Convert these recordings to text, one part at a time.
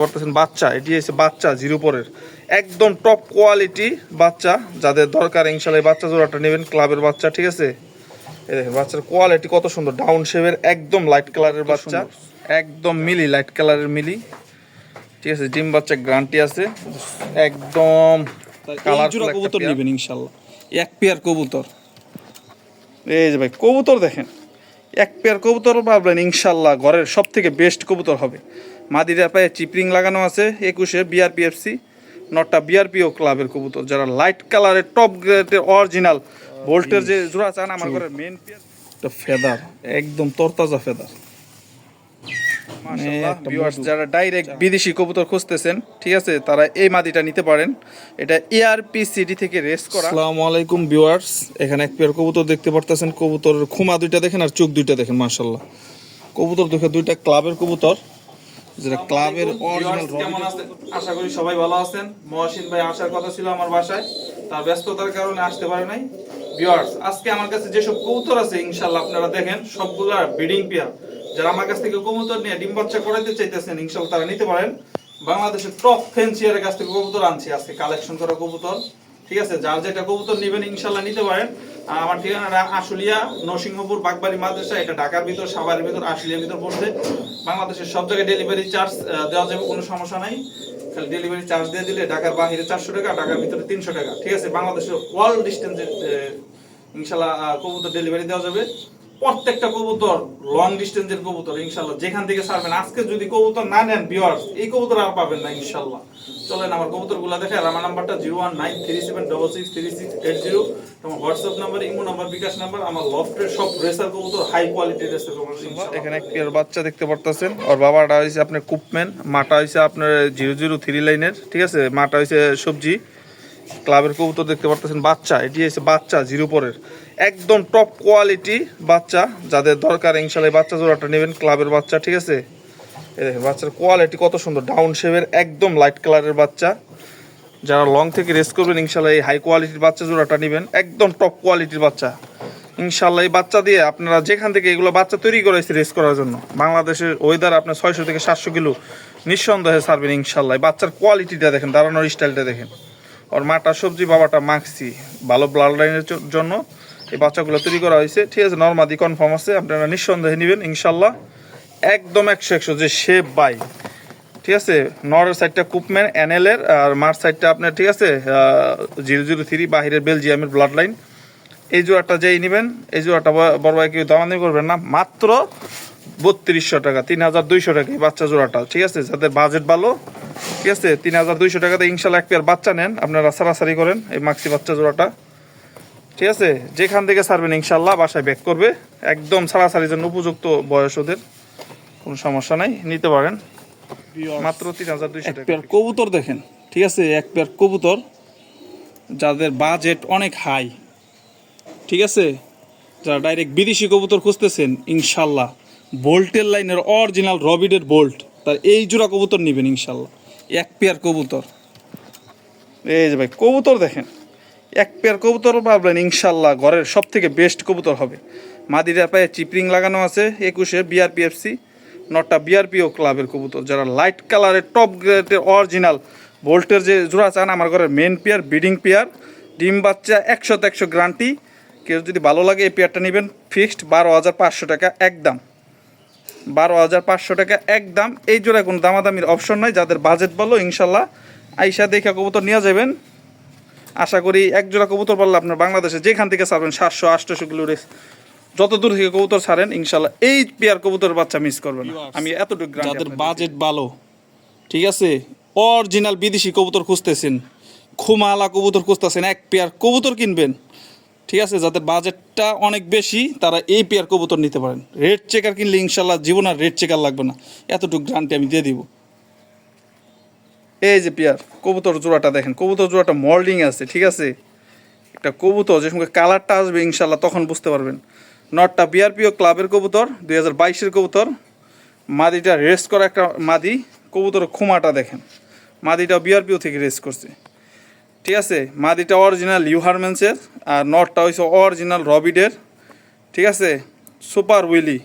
করতেছেন বাচ্চা এটি হচ্ছে বাচ্চা জিরো পরের। একদম টপ কোয়ালিটি বাচ্চা যাদের দরকার ইনশাল্লাহ এই বাচ্চা জোড়াটা নেবেন ক্লাবের বাচ্চা ঠিক আছে? এই দেখেন বাচ্চার কোয়ালিটি কত সুন্দর ডাউন শেপের একদম লাইট কালারের বাচ্চা একদম মিলি লাইট কালারের মিলি। ঠিক আছে ডিম বাচ্চা গ্যারান্টি আছে। একদম কবুতর নেবেন ইনশাল্লাহ এক পেয়ার কবুতর। এই যে ভাই কবুতর দেখেন। এক পেয়ার কবুতর পাবেন ইনশাল্লাহ ঘরের সব থেকে বেস্ট কবুতর হবে। মাদিরা পায়ে চিপরিং লাগানো আছে একুশে বিআরপিএফসি নটটা বিআরপিও ক্লাবের কবুতর যারা লাইট কালারের টপ গ্রেডের অরিজিনাল ভোল্টের যে জোড়া চান আমার ঘরের মেন ফেদার একদম তরতাজা ফেদার মধু। যারা ডাইরেক্ট বিদেশি কবুতর খুঁজতেছেন ঠিক আছে তারা এই মাদিটা নিতে পারেন। এটা এআরপি সিডি থেকে রেস করা। আসসালামু আলাইকুম ভিউয়ার্স এখানে এক পেয়ার কবুতর দেখতে পারতেছেন কবুতরের খুমা দুইটা দেখেন আর চোখ দুইটা দেখেন মাশাল্লাহ কবুতর দেখে দুইটা ক্লাবের কবুতর। যেটা ক্লাবের অরিজিনাল Viewers কেমন আছেন? আশা করি সবাই ভালো আছেন। মহসিন ভাই আসার কথা ছিল আমার বাসায়। তার ব্যস্ততার কারণে আসতে পারে নাই। ভিউয়ার্স আজকে আমার কাছে যেসব কবুতর আছে ইনশাআল্লাহ আপনারা দেখেন সবগুলা ব্রিডিং পেয়ার যারা আমার কাছ থেকে কবুতর নিয়ে ডিম বাচ্চা করাতে চাইতেছেন ইনশাআল্লাহ তারা নিতে পারেন। বাংলাদেশের টপ ফেন্সিয়ারের কাছ থেকে কবুতর আনছি আজকে কালেকশন করা কবুতর। ঠিক আছে, যার যেটা কবুতর নেবেন ইনশাল্লাহ নিতে পারেন। আমার ঠিকানা আশুলিয়া, নরসিংহপুর, বাগবাড়ি মাদ্রাসা, এটা ঢাকার ভিতর, সাভারের ভিতর, আশুলিয়ার ভিতর পড়ছে। বাংলাদেশের সব জায়গায় ডেলিভারি চার্জ দেওয়া যাবে, কোনো সমস্যা নাই। খালি ডেলিভারি চার্জ দিয়ে দিলে ঢাকার বাহিরে চারশো টাকা, ঢাকার ভিতরে তিনশো টাকা। ঠিক আছে, বাংলাদেশের ওয়ার্ল্ড ডিস্টেন্সে ইনশাল্লাহ কবুতর ডেলিভারি দেওয়া যাবে। প্রত্যেকটা কবুতর লং ডিস্টেন্সের কবুতর ইনশাল্লাহ যেখান থেকে ছাড়বেন, আজকে যদি কবুতর না নেন ভিউয়ার্স এই কবুতর আর পাবেন না ইনশাল্লাহ চলেন আমার কবুতরগুলো দেখে, আর আমার নাম্বারটা zero one nine three seven double six three six eight zero আমার WhatsApp number, imo number, bKash number, আমার লফটের সব রেসার কবুতর হাই কোয়ালিটির রেসার কবুতর এখানে এক পেয়ার বাচ্চা দেখতে পারতেছেন। ওর বাবাটা হয়েছে আপনার কুপম্যান, মাটা হয়েছে আপনার জিরো জিরো থ্রি লাইনের ঠিক আছে? মাটা হয়েছে সবজি। ক্লাবের কবুতর দেখতে পারতেছেন, বাচ্চা, এটি হচ্ছে বাচ্চা জিরো পরের একদম টপ কোয়ালিটি বাচ্চা। যাদের দরকার ইনশাল্লাহ বাচ্চা জোড়াটা নেবেন ক্লাবের বাচ্চা, ঠিক আছে? এই দেখেন, বাচ্চার কোয়ালিটি কত সুন্দর ডাউন শেপের একদম লাইট কালারের বাচ্চা। যারা লং থেকে রেস করবেন ইনশাল্লাহ এই হাই কোয়ালিটির বাচ্চা জোড়াটা নেবেন, একদম টপ কোয়ালিটির বাচ্চা। ইনশাল্লাহ এই বাচ্চা দিয়ে আপনারা যেখান থেকে এগুলো বাচ্চা তৈরি করেছে রেস করার জন্য, বাংলাদেশের ওয়েদার আপনার ছয়শো থেকে সাতশো কিলো নিঃসন্দেহে ছাড়বেন ইনশাল্লাহ বাচ্চার কোয়ালিটিটা দেখেন দাঁড়ানোর স্টাইলটা দেখেন। ওর মাটা সবজি বাবাটা মাখছি ভালো ব্লাড লাইনের জন্য। এই বাচ্চাগুলো তৈরি করা হয়েছে। ঠিক আছে নর্মাদি কনফার্ম আছে, আপনারা নিঃসন্দেহে নেবেন ইনশাল্লাহ একদম একশো একশো, যে শেপ বাই ঠিক আছে নরের সাইডটা কুপম্যান এনএলের আর মার সাইডটা আপনার, ঠিক আছে জিরো জিরো থ্রি বাহিরের বেলজিয়ামের ব্লাড লাইন এই জোড়াটা যেই নেবেন, এই জোড়াটা বড় ভাই কেউ দামাদামি করবেন না। মাত্র বত্রিশশো টাকা, তিন হাজার দুইশো টাকা এই বাচ্চা জোড়াটা, ঠিক আছে, যাদের বাজেট ভালো। ঠিক আছে, তিন হাজার দুইশো টাকাতে ইনশাল্লাহ এক পেয়ার বাচ্চা নেন, আপনারা সারাসারি করেন এই মাক্সি বাচ্চা জোড়াটা। ঠিক আছে? যেখান থেকে ছাড়বেন ইনশাল্লাহ বাসায় ব্যাক করবে। একদম সারাসারির জন্য উপযুক্ত বয়স ওদের। কোনো সমস্যা নাই নিতে পারেন। মাত্র তিন হাজার দুইশো পেয়ার কবুতর দেখেন। ঠিক আছে? এক পেয়ার কবুতর যাদের বাজেট অনেক হাই ঠিক আছে? যারা ডাইরেক্ট বিদেশি কবুতর খুঁজতেছেন ইনশাল্লাহ। বোল্টের লাইনের অরিজিনাল রবিডের বোল্ট তার এই জোড়া কবুতর নেবেন ইনশাল্লাহ। এক পেয়ার কবুতর। এই যে ভাই কবুতর দেখেন। এক পেয়ার কবুতর পাবেন ইনশাল্লাহ ঘরের সব থেকে বেস্ট কবুতর হবে। মাদিরা পায়ে চিপরিং লাগানো আছে, একুশে বিআরপিএফসি নটটা বিআরপিও ক্লাবের কবুতর, যারা লাইট কালারের টপ গ্রেডের অরিজিনাল ভোল্টের যে জোড়া চান, আমার ঘরের মেন পেয়ার ব্রিডিং পেয়ার ডিম বাচ্চা একশো একশো গ্রান্টি কেউ যদি ভালো লাগে এই পেয়ারটা নেবেন ফিক্সড বারো হাজার পাঁচশো টাকা একদম। বারো হাজার পাঁচশো টাকা একদম। এই জোড়ায় কোনো দামাদামির অপশন নাই, যাদের বাজেট বলো ইনশাল্লাহ আইসা দেখা কবুতর নিয়ে যাবেন। আশা করি এক জোড়া কবুতর পারলে আপনার বাংলাদেশে যেখান থেকে ছাড়বেন সাতশো আটশো কিলো রেস যত দূর থেকে কবুতর ছাড়েন ইনশাল্লাহ এই পেয়ার কবুতর বাচ্চা মিস করবেন আমি এতটুকু যাদের বাজেট ভালো ঠিক আছে? অরিজিনাল বিদেশি কবুতর খুঁজতেছেন খুমালা কবুতর খুঁজতেছেন এক পেয়ার কবুতর কিনবেন ঠিক আছে? যাদের বাজেটটা অনেক বেশি তারা এই পেয়ার কবুতর নিতে পারেন। রেড চেকার কিনলে ইনশাল্লাহ জীবন আর রেড চেকার লাগবে না। এতটুকু গ্রান্টি আমি দিয়ে দিব। এই যে পিয়ার, কবুতর জোড়াটা দেখেন, কবুতর জোড়াটা মল্ডিং আছে, ঠিক আছে? একটা কবুতর, যে সঙ্গে কালারটা আসবে ইনশাল্লাহ তখন বুঝতে পারবেন। নটটা বিআরপিও ক্লাবের কবুতর, দুই হাজার বাইশের কবুতর। মাদিটা রেস্ট করা একটা মাদি কবুতর খুমাটা দেখেন। মাদিটা বিআরপিও থেকে রেস্ট করছে। ঠিক আছে? মাদিটা অরিজিনাল ইউহারমেন্সের আর নটটা হয়েছে অরিজিনাল রবিডের ঠিক আছে? সুপার উইলি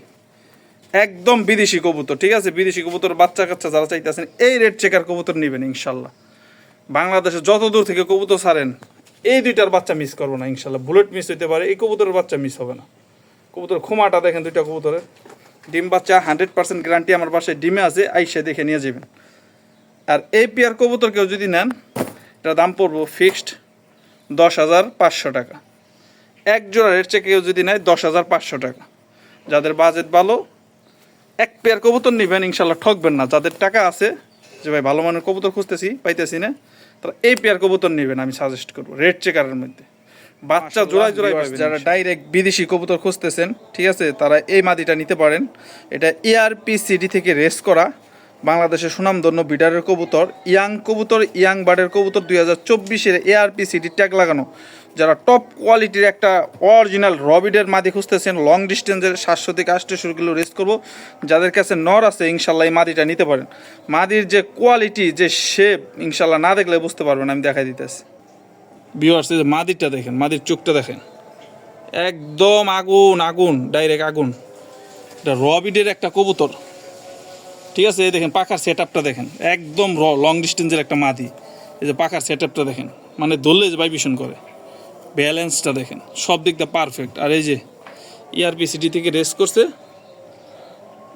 একদম বিদেশি কবুতর, ঠিক আছে? বিদেশি কবুতর বাচ্চা কাচ্চা যারা চাইতেছেন, এই রেড চেকার কবুতর নেবেন ইনশাল্লাহ। বাংলাদেশে যত দূর থেকে কবুতর ছাড়েন, এই দুইটার বাচ্চা মিস করব না ইনশাল্লাহ। বুলেট মিস হইতে পারে, এই কবুতরের বাচ্চা মিস হবে না। কবুতর খুমাটা দেখেন দুইটা কবুতরের ডিম বাচ্চা হান্ড্রেড পার্সেন্ট গ্যারান্টি আমার বাসায় ডিমে আছে, আইসে দেখে নিয়ে যাবেন। আর এই পেয়ার কবুতর কেউ যদি নেন এটা দাম পড়ব ফিক্সড দশ হাজার পাঁচশো টাকা। এক জোড়া রেট চেকে কেউ যদি নেয়, দশ হাজার পাঁচশো টাকা। যাদের বাজেট ভালো এক পেয়ার কবুতর নেবেন ইনশাল্লাহ ঠকবেন না। যাদের টাকা আছে যে ভাই ভালো মানের কবুতর খুঁজতেছি পাইতেছি না তারা এই পেয়ার কবুতর নেবেন আমি সাজেস্ট করব রেড চেকারের মধ্যে। বাচ্চা জোড়ায় জোড়ায় যারা ডাইরেক্ট বিদেশি কবুতর খুঁজতেছেন ঠিক আছে তারা এই মাদিটা নিতে পারেন। এটা এআরপি সিডি থেকে রেস করা বাংলাদেশের সুনামধন্য বিডারের কবুতর ইয়াং কবুতর ইয়াং বার্ডের কবুতর দুই হাজার চব্বিশের এআরপি সিডি ট্যাগ লাগানো। যারা টপ কোয়ালিটির একটা অরিজিনাল রবিডের মাদি খুঁজতেছেন লং ডিস্টেন্সের সাতশো থেকে আটশো কিলো রেস করব। যাদের কাছে নর আছে, ইনশাল্লাহ এই মাদিটা নিতে পারেন। মাদির যে কোয়ালিটি যে শেপ ইনশাল্লাহ না দেখলে বুঝতে পারবেন, আমি দেখাই দিতেছি। ভিউয়ার্স এই মাদিরটা দেখেন, মাদির চোখটা দেখেন। একদম আগুন আগুন ডাইরেক্ট আগুন। এটা রবিডের একটা কবুতর। ঠিক আছে, এই দেখেন, পাখার সেট দেখেন। একদম র লং ডিস্টেন্সের একটা মাদি। এই যে পাখার সেট দেখেন। মানে ধরলে যে ভাইব্রেশন করে। ব্যালেন্সটা দেখেন, সব দিকটা পারফেক্ট আর এই যে E ইআরপি সিটি থেকে রেস করছে,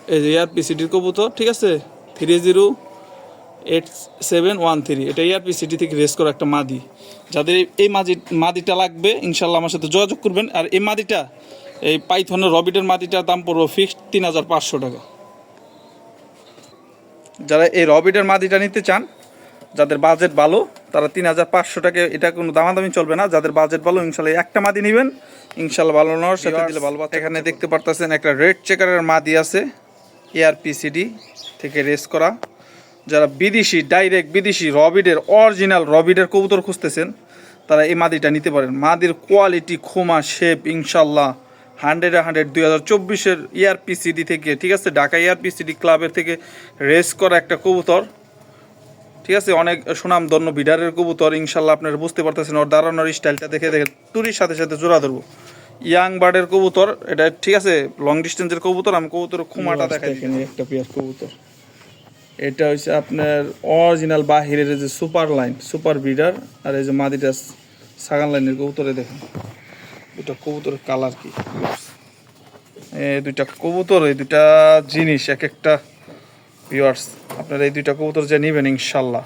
এই যে E ইআরপি সিটির কবুতর, ঠিক আছে? Three zero eight seven one three এটা ইআরপি সিটি থেকে রেস করা একটা মাদি। যাদের এই- এই মাদি মাদিটা লাগবে ইনশাল্লাহ আমার সাথে যোগাযোগ করবেন। আর এই মাদিটা, এই পাইথনের রবিটের মাদিটার দাম পড়বে ফিক্সড তিন হাজার পাঁচশো টাকা। যারা এই রবিটের মাদিটা নিতে চান যাদের বাজেট ভালো তারা তিন হাজার পাঁচশো টাকা এটা কোনো দামাদামি চলবে না। যাদের বাজেট ভালো ইনশাল্লাহ একটা মাদি নেবেন। ইনশাল্লাহ ভালো নেওয়ার সাথে দিলে ভালো এখানে দেখতে পারতেছেন একটা রেড চেকারের মাদি আছে এআরপিসিডি থেকে রেস করা। যারা বিদেশি ডাইরেক্ট বিদেশি রবিডের অরিজিনাল রবিডের কবুতর খুঁজতেছেন তারা এই মাদিটা নিতে পারেন। মাদির কোয়ালিটি খোমা শেপ ইনশাল্লাহ হান্ড্রেড হান্ড্রেড দুই হাজার চব্বিশের ইআরপিসিডি থেকে ঠিক আছে? ঢাকা ইআরপিসিডি ক্লাবের থেকে রেস করা একটা কবুতর। ঠিক আছে অনেক সুনাম ধন্য বিডারের কবুতর ইনশাল্লাহ আপনারা বুঝতে পারতেছেন ওর দাঁড়ানোর স্টাইলটা দেখে দেখে টুরির সাথে সাথে জোড়া ধরবো। ইয়াং বার্ডের কবুতর এটা ঠিক আছে লং ডিস্টেন্সের কবুতর আমি কবুতর খুমাটা দেখাই একটা পেয়ার কবুতর। এটা হচ্ছে আপনার অরিজিনাল বাহিরের যে সুপার লাইন সুপার বিডার আর এই যে মাদিটা সাগান লাইনের কবুতরে দেখেন। দুটা কবুতরের কালার কি? এই দুইটা কবুতর এই দুইটা জিনিস এক একটা ভিউয়ার্স আপনারা এই দুইটা কবুতর যে নেবেন, ইনশাল্লাহ।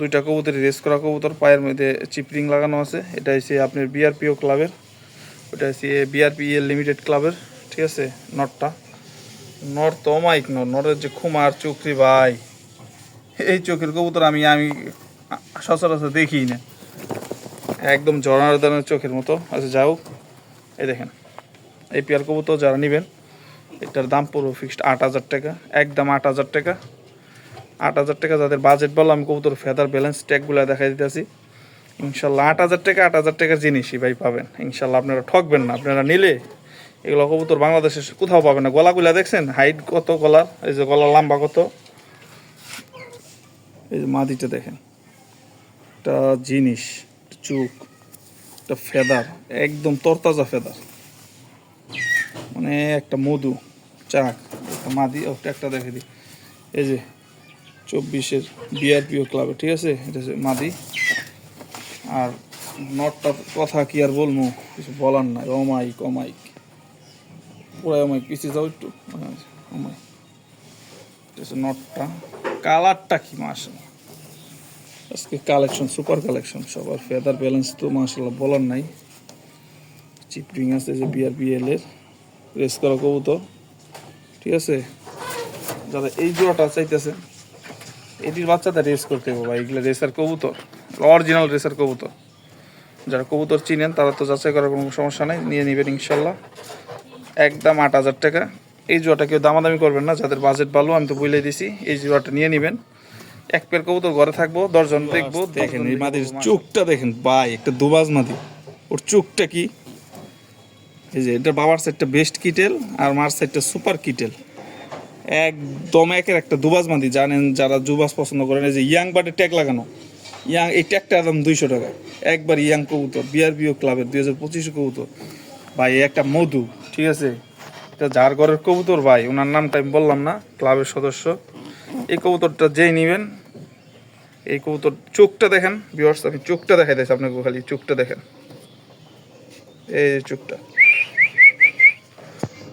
দুইটা কবুতর রেস করা কবুতর, পায়ের মধ্যে চিপরিং লাগানো আছে। এটা হচ্ছে আপনার বিআরপিও ক্লাবের ওটা হচ্ছে বিআরপিএল লিমিটেড ক্লাবের ঠিক আছে? নটটা। নর তো অমাইক নর, নরের যে খুমার চুকরি ভাই। এই চোখের কবুতর আমি আমি সচরাচর দেখি না। একদম জনার্দনের চোখের মতো। আচ্ছা যাও এই দেখেন। এই পেয়ার কবুতর যারা নেবেন এটার দাম পুরো ফিক্সড আট হাজার টাকা, একদম আট হাজার টাকা। আট হাজার টাকা যাদের বাজেট বলো, আমি কবুতর ফেদার ব্যালেন্স ট্যাগগুলো দেখাই দিতেছি। ইনশাল্লাহ আট হাজার টাকা, আট হাজার টাকার জিনিসই ভাই পাবেন। ইনশাল্লাহ আপনারা ঠকবেন না, আপনারা নিলে এগুলো কবুতর বাংলাদেশে কোথাও পাবেন না। গলাগুলা দেখছেন? হাইট কত গলার? এই যে গলা লম্বা কত? এই যে মাদিটা দেখেন। একটা জিনিস চুক একটা ফেদার একদম তরতাজা ফেদার মানে একটা মধু। চাক। মাদি ওটা একটা দেখে দিই। এই যে চব্বিশের বিআরপিও ক্লাবে ঠিক আছে? এটা হচ্ছে মাদি। আর নটটার কথা কি আর বলব? কিছু বলার নাই। অমাইক অমাইক পুরো অমাইক পিছিয়ে যাও একটু। হ্যাঁ, অমাইক নটটা। কালারটা কি মাসা আজকে কালেকশন সুপার কালেকশন। সবার ফেদার ব্যালেন্স তো মাসাল্লাহ বলার নাই। চিপরিং আছে যে বিআরপিএল এর। রেস করা কবুতর। ঠিক আছে? যারা এই জোড়াটা চাইতেছে এটির বাচ্চাটা রেস করতে হবে ভাই এগুলো রেসার কবুতর অরিজিনাল রেসার কবুতর। যারা কবুতর চিনেন তারা তো যাচাই করার কোনো সমস্যা নেই নিয়ে নেবেন ইনশাল্লাহ। একদম আট হাজার টাকা। এই জোড়াটা কেউ দামাদামি করবেন না যাদের বাজেট ভালো আমি তো বলে দিছি এই জোড়াটা নিয়ে নেবেন। এক পেয়ার কবুতর ঘরে থাকব দশজন দেখব দেখেন এই মাদির চোখটা দেখেন ভাই একটা দুবাজ মাদি। ওর চোখটা কি? এই যে এটা বাবার সাইডটা বেস্ট কিটেল আর মার সাইডটা সুপার কিটেল। একদম একের একটা দুবাজ মাদি জানেন যারা দুবাজ পছন্দ করেন, এই যে ইয়াং বার্ডের ট্যাগ লাগানো। ইয়াং, এই ট্যাগটার দাম দুইশো টাকা। একবার ইয়াং কবুতর বিআরবিও ক্লাবের দুই হাজার পঁচিশ কবুতর। ভাই একটা মধু, ঠিক আছে? এটা যার ঘরের কবুতর, ভাই, ওনার নামটা আমি বললাম না ক্লাবের সদস্য। এই কবুতরটা যেই নেবেন, এই কবুতর চোখটা দেখেন বিয়ার্স আমি চোখটা দেখাই দিয়েছি, আপনাকে খালি চোখটা দেখেন। এই চোখটা।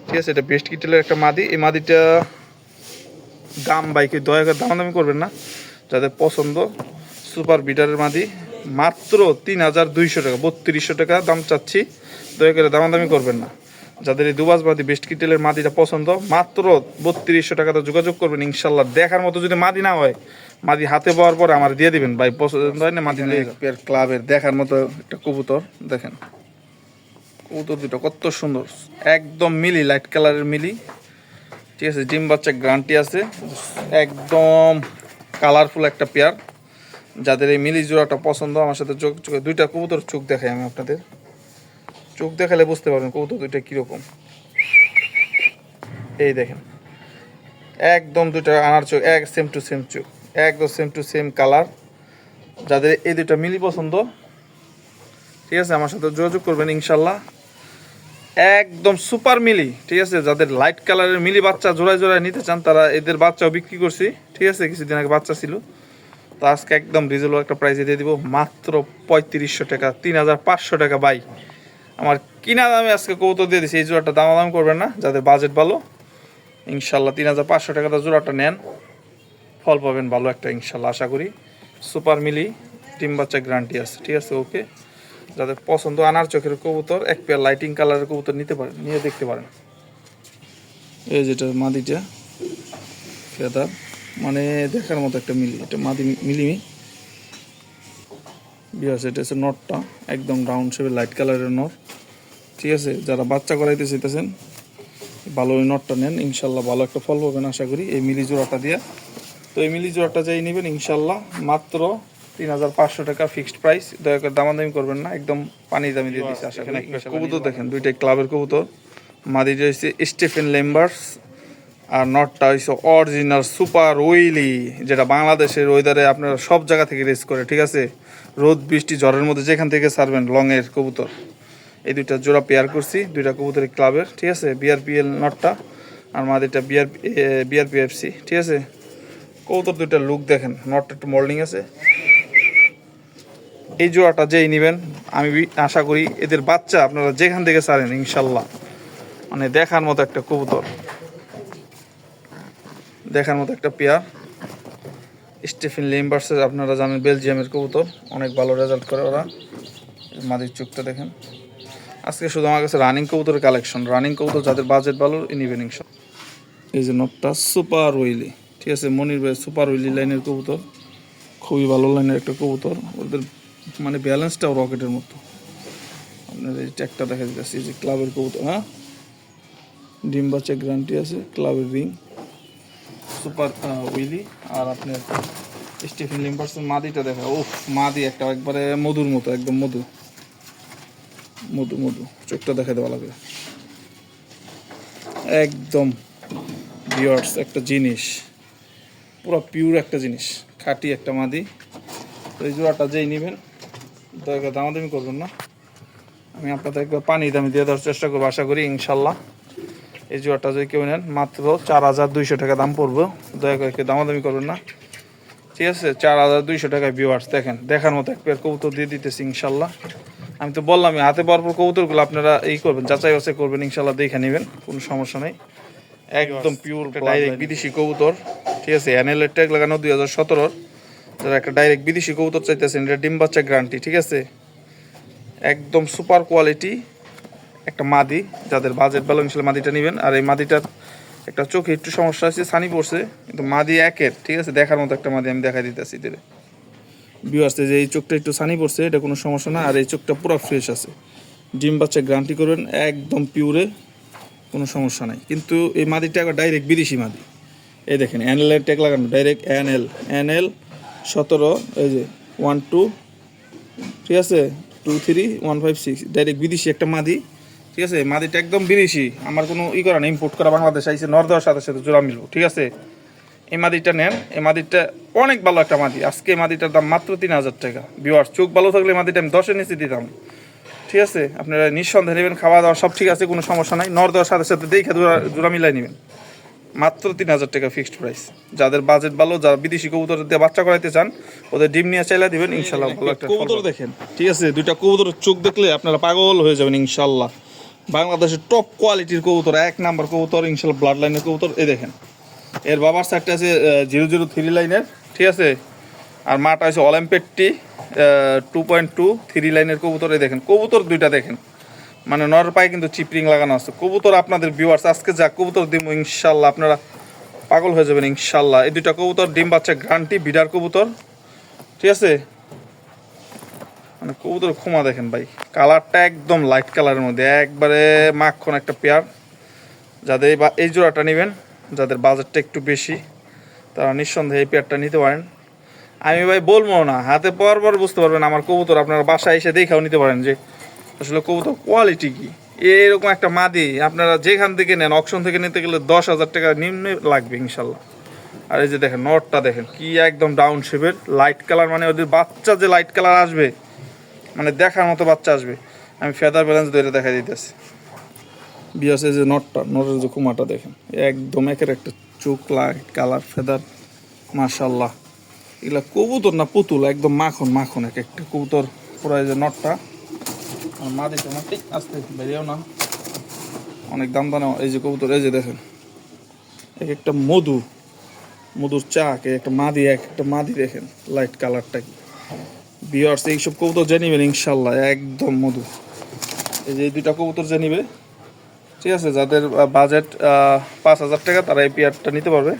ঠিক আছে, এটা বেস্ট কিটেলের একটা মাদি। এই মাদিটা দাম বাইকে দয়া করে দামাদামি করবেন না। যাদের পছন্দ, সুপার বিটারের মাদি। মাত্র তিন হাজার দুইশো টাকা, বত্রিশশো টাকা দাম চাচ্ছি। দয়া করে দামাদামি করবেন না। যাদের এই দুবাস মাদি বেস্ট কিটেলের মাদিটা পছন্দ, মাত্র বত্রিশশো টাকাতে যোগাযোগ করবেন, ইনশাল্লাহ। দেখার মতো যদি মাদি না হয়, মাদি হাতে পাওয়ার পর আমার দিয়ে দিবেন। ভাই, পছন্দ হয় না, মাদি ক্লাবের দেখার মতো একটা কবুতর, দেখেন। কবুতর দুটো, কত সুন্দর। একদম মিলি লাইট কালারের মিলি। ঠিক আছে ডিম বাচ্চা গ্রান্টি আছে। একদম কালারফুল একটা পেয়ার যাদের এই মিলি জোড়াটা পছন্দ, আমার সাথে চোখ চোখে দুইটা কবুতর চোখ দেখাই আমি আপনাদের। চোখ দেখালে বুঝতে পারবেন কবুতর দুইটা কীরকম। এই দেখেন। একদম দুইটা আনার চোখ, এক সেম টু সেম চোখ, একদম সেম টু সেম কালার যাদের এই দুইটা মিলি পছন্দ, ঠিক আছে, আমার সাথে যোগাযোগ করবেন ইনশাল্লাহ। একদম সুপার মিলি, ঠিক আছে? যাদের লাইট কালারের মিলি বাচ্চা জোড়ায় জোড়ায় নিতে চান, তারা এদের বাচ্চাও বিক্রি করছি, ঠিক আছে? কিছুদিন আগে বাচ্চা ছিল। তো আজকে একদম রিজনেবল একটা প্রাইসে দিয়ে দিব, মাত্র পঁয়ত্রিশশো টাকা, তিন হাজার পাঁচশো টাকা বাই আমার কিনা দামে আজকে কৌতো দিয়ে দিছি, এই জোড়াটা দামাদাম করবেন না, যাদের বাজেট ভালো, ইনশাল্লাহ তিন হাজার পাঁচশো টাকাটা জোড়াটা নেন। ফল পাবেন ভালো একটা, ইনশাল্লাহ, আশা করি। সুপার মিলি টিম বাচ্চা গ্যারান্টি আছে, ঠিক আছে? ওকে যাদের পছন্দ আনার চোখের কবুতর, এক পেয়ার লাইটিং কালারের কবুতর নিতে পারেন, নিয়ে দেখতে পারেন। এই যেটা মাদিটা ফেদা মানে দেখার মতো একটা মিলি, এটা মাদি মিলিমি। বিয়াস এটা হচ্ছে নটটা, একদম রাউন্ড শেপের লাইট কালারের নট। ঠিক আছে? যারা বাচ্চা করাইতে চাইতেছেন, ভালো ওই নটটা নেন, ইনশাল্লাহ ভালো একটা ফল পাবেন, আশা করি। এই মিলি জোড়াটা দিয়ে। তো এই মিলি জোড়াটা যাই নেবেন, ইনশাল্লাহ মাত্র তিন হাজার পাঁচশো টাকা ফিক্সড প্রাইস। দয়া করে দামাদামি করবেন না একদম পানি দামি দিয়ে দিচ্ছি আশা করি। কবুতর দেখেন দুইটাই ক্লাবের কবুতর। মাদিটা হচ্ছে স্টিফেন লেম্বার্স আর নটটা হচ্ছে অরিজিনাল সুপার ওয়েলি যেটা বাংলাদেশের ওয়েদারে আপনারা সব জায়গা থেকে রেস করে ঠিক আছে? রোদ বৃষ্টি ঝড়ের মধ্যে যেখান থেকে ছাড়বেন লংয়ের কবুতর। এই দুইটা জোড়া পেয়ার করছি দুইটা কবুতরের ক্লাবের ঠিক আছে? বিআরপিএল নটটা আর মাদিটা বিআর বিআরপিএফসি ঠিক আছে? কবুতর দুইটা লুক দেখেন নটটা একটু মোল্ডিং আছে। এই জোড়াটা যেই নেবেন, আমি আশা করি এদের বাচ্চা আপনারা যেখান থেকে ছাড়েন, ইনশাল্লাহ। মানে দেখার মতো একটা কবুতর। দেখার মতো একটা পেয়ার। স্টিফেন লিম্বার্সের, আপনারা জানেন, বেলজিয়ামের কবুতর। অনেক ভালো রেজাল্ট করে ওরা। মাদির চোখটা দেখেন। আজকে শুধু আমার কাছে রানিং কবুতরের কালেকশন রানিং কবুতর যাদের বাজেট ভালো ইনিবেন ইনশাল্লাহ। এই যে নটটা সুপার উইলি ঠিক আছে, মনির ভাই সুপার উইলি লাইনের কবুতর। খুবই ভালো লাইনের একটা কবুতর। ওদের মানে ব্যালেন্সটাও রকেটের মতো। আপনার এই ট্যাগটা দেখা যাচ্ছে যে ক্লাবের কবুতর হ্যাঁ? ডিম বাচ্চা গ্যারান্টি আছে, ক্লাবের রিং সুপার উইলি আর আপনার স্টিফেন লিম্বার্সের মাদিটা দেখা ও মাদি একটা, একবারে মধুর মতো, একদম মধু মধু মধু, চোখটা দেখা দেওয়া লাগবে একদম বিয়ার্স একটা জিনিস, পুরো পিওর একটা জিনিস, খাঁটি একটা মাদি। এই জোড়াটা যেই নেবেন দয়া করে দামাদামি করবেন না। আমি আপনাদের একবার পানি দামি দিয়ে দেওয়ার চেষ্টা করব আশা করি ইনশাল্লাহ। এই জোড়াটা যদি কেউ নেন মাত্র চার হাজার দুইশো টাকা দাম পড়বে। দয়া করে কেউ দামাদামি করবেন না। ঠিক আছে চার হাজার দুইশো টাকায় ভিউয়ার্স দেখেন দেখার মতো এক পেয়ার কবুতর দিয়ে দিতেছি ইনশাল্লাহ। আমি তো বললাম হাতে পাওয়ার পর কবুতরগুলো আপনারা এই করবেন যাচাই বাছাই করবেন ইনশাল্লাহ দেখে নেবেন কোনো সমস্যা নেই। একদম পিওর ডাইরেক্ট বিদেশি কবুতর। ঠিক আছে অ্যানেলের ট্যাগ লাগানো দুই হাজার সতেরোর। যারা একটা ডাইরেক্ট বিদেশি কবুতর চাইতেছেন, এটা ডিম বাচ্চা গ্যারান্টি ঠিক আছে? একদম সুপার কোয়ালিটি একটা মাদি, যাদের বাজেট ভালো, ইনশাল্লাহ মাদিটা নেবেন। আর এই মাদিটার একটা চোখে একটু সমস্যা আছে সানি পড়ছে, কিন্তু মাদি একের, ঠিক আছে? দেখার মতো একটা মাদি আমি দেখা দিতেছি ভিউ আসছে যে এই চোখটা একটু সানি পড়ছে, এটা কোনো সমস্যা না, আর এই চোখটা পুরো ফ্রেশ আছে। ডিম বাচ্চা গ্যারান্টি করবেন, একদম পিওরে কোনো সমস্যা নাই। কিন্তু এই মাদিটা একবার ডাইরেক্ট বিদেশি মাদি। এই দেখেন এনএল এর ট্যাগ লাগানো ডাইরেক্ট এনএল এনএল সতেরো, এই যে ওয়ান টু ঠিক আছে? Two three one five six direct বিদেশি একটা মাদি, ঠিক আছে? মাদিটা একদম বিদেশি, আমার কোনো ই করা নেই ইম্পোর্ট করা বাংলাদেশ আইসে নর দেওয়ার সাথে সাথে জোড়া মিলবো, ঠিক আছে? এই মাদিটা নেন, এই মাদিটা অনেক ভালো একটা মাদি, আজকে এই মাদিটার দাম মাত্র তিন হাজার টাকা। বিওয়ার চোখ ভালো থাকলে এই মাদিটা আমি দশে নিচে দিতাম, ঠিক আছে? আপনারা নিঃসন্দেহে নেবেন, খাওয়া দাওয়া সব ঠিক আছে, কোনো সমস্যা নাই নর দেওয়ার সাথে সাথে দেখে জোড়া জোড়া মিলাই নেবেন। মাত্র তিন হাজার টাকা ফিক্সড প্রাইস যাদের বাজেট ভালো যারা বিদেশি কবুতর দিয়ে বাচ্চা করাইতে চান ওদের ডিম নিয়ে চাইলে দিবেন ইনশাল্লাহ ভালো একটা কবুতর দেখেন ঠিক আছে দুইটা কবুতরের চোখ দেখলে আপনারা পাগল হয়ে যাবেন ইনশাল্লাহ বাংলাদেশের টপ কোয়ালিটির কবুতর এক নাম্বার কবুতর ইনশাল্লাহ ব্লাড লাইনের কবুতর এই দেখেন। এর বাবার সাইডটা আছে জিরো জিরো থ্রি লাইনের ঠিক আছে? আর মাটা আছে অলিম্পেডটি টু পয়েন্ট টু থ্রি লাইনের কবুতর এই দেখেন কবুতর দুইটা দেখেন। মানে নর পায়ে কিন্তু চিপরিং লাগানো আছে। কবুতর আপনাদের ভিউয়ার্স আজকে যা কবুতর দিব ইনশাল্লাহ আপনারা পাগল হয়ে যাবেন ইনশাল্লাহ এই দুইটা কবুতর, ডিম বাচ্চা, গ্রান্টি বিডার কবুতর। ঠিক আছে? মানে কবুতর ক্ষমা দেখেন ভাই, কালারটা একদম লাইট কালারের মধ্যে, একবারে মাখন একটা পেয়ার যাদের এই বা- এই জোড়াটা নেবেন, যাদের বাজেটটা একটু বেশি, তারা নিঃসন্দেহে এই পেয়ারটা নিতে পারেন। আমি ভাই বলব না, হাতে পর পর বুঝতে পারবেন, আমার কবুতর আপনার বাসায় এসে দেখেও নিতে পারেন যে আসলে কবুতর কোয়ালিটি কি? এরকম একটা মাদি, আপনারা যেখান থেকে নেন অকশন থেকে নিতে গেলে দশ হাজার টাকা নিম্নে লাগবে ইনশাল্লাহ। আর এই যে দেখেন নটটা দেখেন, কি একদম ডাউন শেপের লাইট কালার মানে ওদের বাচ্চা যে লাইট কালার আসবে মানে দেখার মতো বাচ্চা আসবে। আমি ফেদার ব্যালেন্স ধরে দেখা দিতেছি। বিয়াসে যে নটটা নটের যে কুমাটা দেখেন, একদম একের একটা চোখ লাইট কালার ফেদার মাশাল্লাহ এগুলা কবুতর না পুতুল, একদম মাখন মাখন এক একটা। কবুতর পুরো যে নটটা মা দিতে আমার ঠিক আসতে বেরিয়েও না। অনেক দাম দানা এই যে কবুতর, এই যে দেখেন। এক একটা মধু, মধুর চাক একটা মাদি, এক একটা মাদি দেখেন লাইট কালারটা কি। বিয়ার্স এইসব কবুতর জানিবেন ইনশাল্লাহ, একদম মধু। এই যে দুইটা কবুতর জানিবে ঠিক আছে, যাদের বাজেট পাঁচ হাজার টাকা, তারা এই পেয়ারটা নিতে পারবে।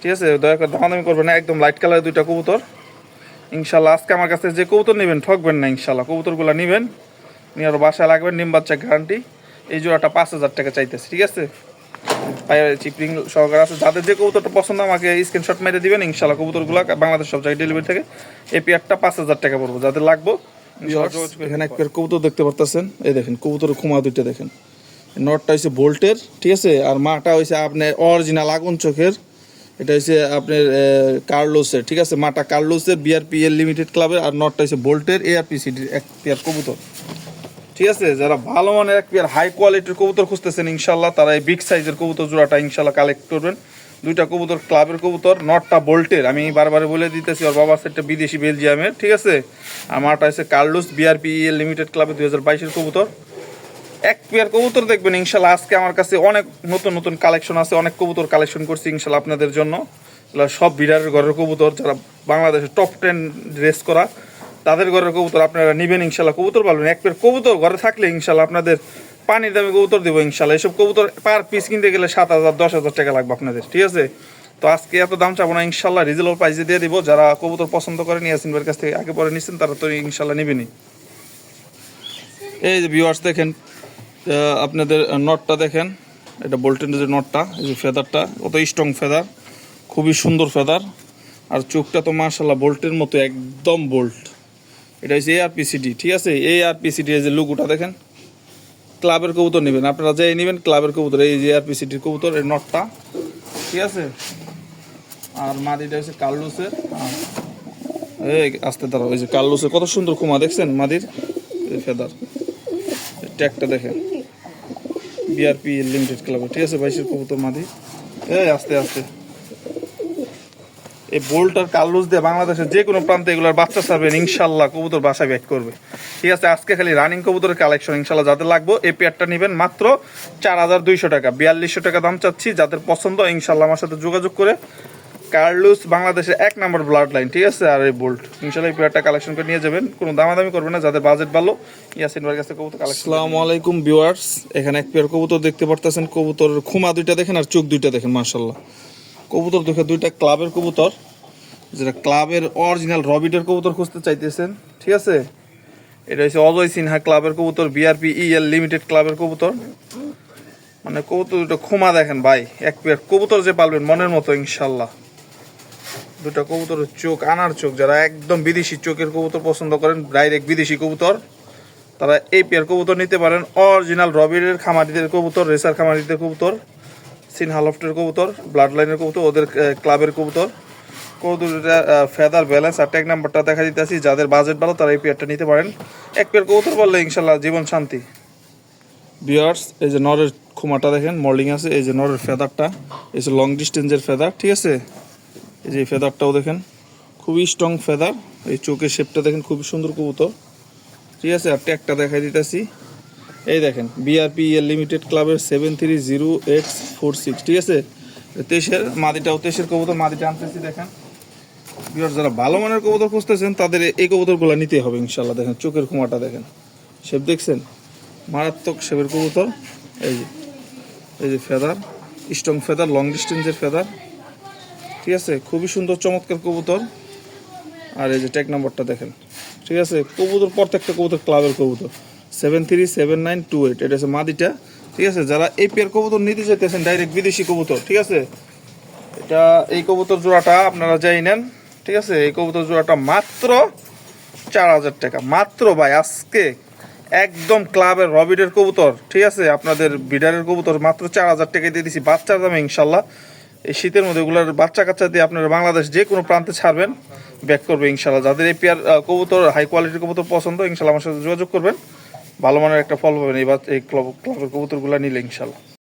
ঠিক আছে, দয়া করে দামাদামি করবেন না, একদম লাইট কালারের দুইটা কবুতর। ইনশাল্লাহ, আজকে আমার কাছে যে কবুতর নেবেন, ঠকবেন না, ইনশাল্লাহ, কবুতরগুলো নেবেন। নিয়ে আরও বাসায় লাগবেন নিম বাচ্চা গ্যারান্টি এই জোড়াটা পাঁচ হাজার টাকা চাইতেছে ঠিক আছে? চিপরিং সহকারে আছে। যাদের যে কবুতরটা পছন্দ আমাকে স্ক্রিনশট মেরে দিবেন। ইনশাল্লাহ কবুতরগুলো বাংলাদেশ সব জায়গায় ডেলিভারি থেকে। এই পেয়ারটা পাঁচ হাজার টাকা পড়ব। যাদের লাগবো এখানে এক পেয়ার কবুতর দেখতে পারতেছেন। এই দেখেন কবুতরের খুমা দুইটা দেখেন। নটটা হচ্ছে বোল্টের ঠিক আছে? আর মাটা হচ্ছে আপনার অরিজিনাল আগুন চোখের। এটা হচ্ছে আপনার কার্লোসের ঠিক আছে? মাটা কার্লোসের বিআরপিএল লিমিটেড ক্লাবের আর নটটা হচ্ছে বোল্টের এআরপিসিডির এক পেয়ার কবুতর। ঠিক আছে, যারা ভালো মানের এক পেয়ার হাই কোয়ালিটির কবুতর খুঁজতেছেন ইনশাল্লাহ তারা এই বিগ সাইজের কবুতর জোড়াটা ইনশাল্লাহ কালেক্ট করবেন। দুইটা কবুতর ক্লাবের কবুতর, নটটা বোল্টের। আমি বারবার বলে দিতেছি, ওর বাবার সেটটা বিদেশি বেলজিয়ামের, ঠিক আছে? আর মাটা হচ্ছে কার্লোস বিআরপিএল লিমিটেড ক্লাবের দুই হাজার বাইশের কবুতর। এক পেয়ার কবুতর দেখবেন ইনশাল্লাহ আজকে আমার কাছে অনেক নতুন নতুন কালেকশন আছে, অনেক কবুতর কালেকশন করছি ইনশাল্লাহ আপনাদের জন্য। সব বিড়ারের ঘরের কবুতর, যারা বাংলাদেশের টপ টেন রেস করা। তাদের ঘরের কবুতর আপনারা নেবেন, ইনশাল্লাহ কবুতর পালবেন। এক পেয়ার কবুতর ঘরে থাকলে ইনশাল্লাহ আপনাদের পানির দামে কবুতর দেবো ইনশাল্লাহ। এসব কবুতর পার পিস কিনতে গেলে সাত হাজার, দশ হাজার টাকা লাগবে আপনাদের, ঠিক আছে? তো আজকে এত দাম চাবো না, ইনশাল্লাহ রিজনেবল প্রাইসে দিয়ে দিব। যারা কবুতর পছন্দ করেন ইয়াসিন ভাইয়ের কাছ থেকে আগে পরে নিচ্ছেন তারা তো ইনশাল্লাহ নেবেনই। এই যে ভিউয়ার্স দেখেন আপনাদের নটটা দেখেন, এটা বোল্টেনের যে নটটা, এই যে ফেদারটা, কত স্ট্রং ফেদার, খুবই সুন্দর ফেদার। আর চোখটা তো মার্শাল্লাহ বোল্টের মতো, একদম বোল্ট এটা হচ্ছে এআরপিসিডি ঠিক আছে? এই আরপিসিডি এই যে লুকুটা দেখেন, ক্লাবের কবুতর নেবেন। আপনারা যাই নেবেন, ক্লাবের কবুতর, এই যে আরপিসিডির কবুতর, এই নটটা, ঠিক আছে? আর মাদিটা হচ্ছে কার্লুসের এই আস্তে দাঁড়াও ওই যে কার্লুসের কত সুন্দর কুমা, দেখছেন মাদির? ফেদার ট্যাগটা দেখেন। বিআরপি লিমিটেড ক্লাবে ঠিক আছে? বাইশের কবুতর মাদি। এই আস্তে আস্তে। এই বোল্ট আর কার্লুস দিয়ে বাংলাদেশের যে কোনো প্রান্তে এগুলোর বাচ্চা ছাড়বেন ইনশাল্লাহ কবুতর বাসায় ব্যাক করবে। ঠিক আছে, আজকে খালি রানিং কবুতরের কালেকশন ইনশাল্লাহ যাদের লাগবে, এই পেয়ারটা নেবেন মাত্র চার হাজার দুইশো টাকা। বিয়াল্লিশশো টাকা দাম চাচ্ছি, যাদের পছন্দ, ইনশাল্লাহ আমার সাথে যোগাযোগ করে। কার্লুস বাংলাদেশের এক নম্বর ব্লাড লাইন ঠিক আছে? আর এই বোল্ট, ইনশাল্লাহ এই পেয়ারটা কালেকশন করে নিয়ে যাবেন। কোনো দামাদামি করবেন না, যাদের বাজেট ভালো। ইয়াসিন ভাইয়ের কাছে কবুতর কালেকশন আসসালামু আলাইকুম ভিউয়ার্স এখানে এক পেয়ার কবুতর দেখতে পারতেছেন, কবুতরের খুমা দুইটা দেখেন আর চোখ দুইটা দেখেন, মাশাল্লাহ। কবুতর দেখে, দুইটা ক্লাবের কবুতর। যেটা ক্লাবের অরিজিনাল রবিটের কবুতর খুঁজতে চাইতেছেন, ঠিক আছে? এটা হচ্ছে অজয় সিনহা ক্লাবের কবুতর বিআরপি ইএল লিমিটেড ক্লাবের কবুতর। মানে কবুতর দুটো খুমা দেখেন ভাই, এক পেয়ার কবুতর যে পালবেন, মনের মতো, ইনশাল্লাহ। দুটো কবুতরের চোখ, আনার চোখ। যারা একদম বিদেশি চোখের কবুতর পছন্দ করেন ডাইরেক্ট বিদেশি কবুতর, তারা এই পেয়ার কবুতর নিতে পারেন। অরিজিনাল রবিরের খামারিদের কবুতর, রেসার খামারিদের কবুতর। সিনহা লফটের কবুতর ব্লাড লাইনের কবুতর, ওদের ক্লাবের কবুতর। কবুতরটা ফেদার ব্যালেন্স আর ট্যাগ নাম্বারটা দেখা দিতেছি। যাদের বাজেট ভালো, তারা এই পেয়ারটা নিতে পারেন। এক পেয়ার কবুতর বললে ইনশাল্লাহ জীবন শান্তি। বিয়ার্স এই যে নরের খুমাটা দেখেন মল্ডিং আছে, এই যে নরের ফেদারটা, এই যে লং ডিস্টেন্সের ফেদার, ঠিক আছে? এই যে ফেদারটাও দেখেন, খুবই স্ট্রং ফেদার। এই চোখের শেপটা দেখেন, খুবই সুন্দর কবুতর। ঠিক আছে? আর ট্যাগটা দেখাই দিতেছি। এই দেখেন বিআরপি এর লিমিটেড ক্লাবের seven three zero eight four six ঠিক আছে? তেইশের মাদিটাও, তেইশের কবুতর মাদিটা আনতেছি, দেখেন। বিয়ার যারা ভালো মানের কবুতর খুঁজতেছেন, তাদের এই কবুতরগুলো নিতে হবে ইনশাল্লাহ দেখেন, চোখের কুমাটা দেখেন। শেপ দেখছেন? মারাত্মক শেপের কবুতর। এই যে এই যে ফেদার স্ট্রং ফেদার লং ডিস্টেন্সের ফেদার। ঠিক আছে? খুবই সুন্দর, চমৎকার কবুতর। আর এই যে ট্যাগ নাম্বারটা দেখেন। ঠিক আছে? কবুতর, প্রত্যেকটা কবুতর ক্লাবের কবুতর। Seven three seven nine two eight এটা হচ্ছে মাদিটা, ঠিক আছে? যারা এই পেয়ার কবুতর নিতে চাইতেছেন ডাইরেক্ট বিদেশি কবুতর, ঠিক আছে? এটা এই কবুতর জোড়াটা আপনারা যাই নেন, ঠিক আছে? এই কবুতর জোড়াটা মাত্র চার হাজার টাকা। মাত্র ভাই, আজকে একদম ক্লাবের রবিডের কবুতর, ঠিক আছে? আপনাদের বিডারের কবুতর মাত্র চার হাজার টাকা দিয়ে দিছি, বাচ্চার দামে ইনশাল্লাহ। এই শীতের মধ্যে এগুলোর বাচ্চা কাচ্চা দিয়ে আপনারা বাংলাদেশ যে কোনো প্রান্তে ছাড়বেন, ব্যাক করবে ইনশাল্লাহ। যাদের এই পেয়ার কবুতর হাই কোয়ালিটির কবুতর পছন্দ, ইনশাল্লাহ আমার সাথে যোগাযোগ করবেন। ভালো মানের একটা ফল পাবেন এই এই ক্লাব ক্লাবের কবুতরগুলো নিলে ইনশাল্লাহ।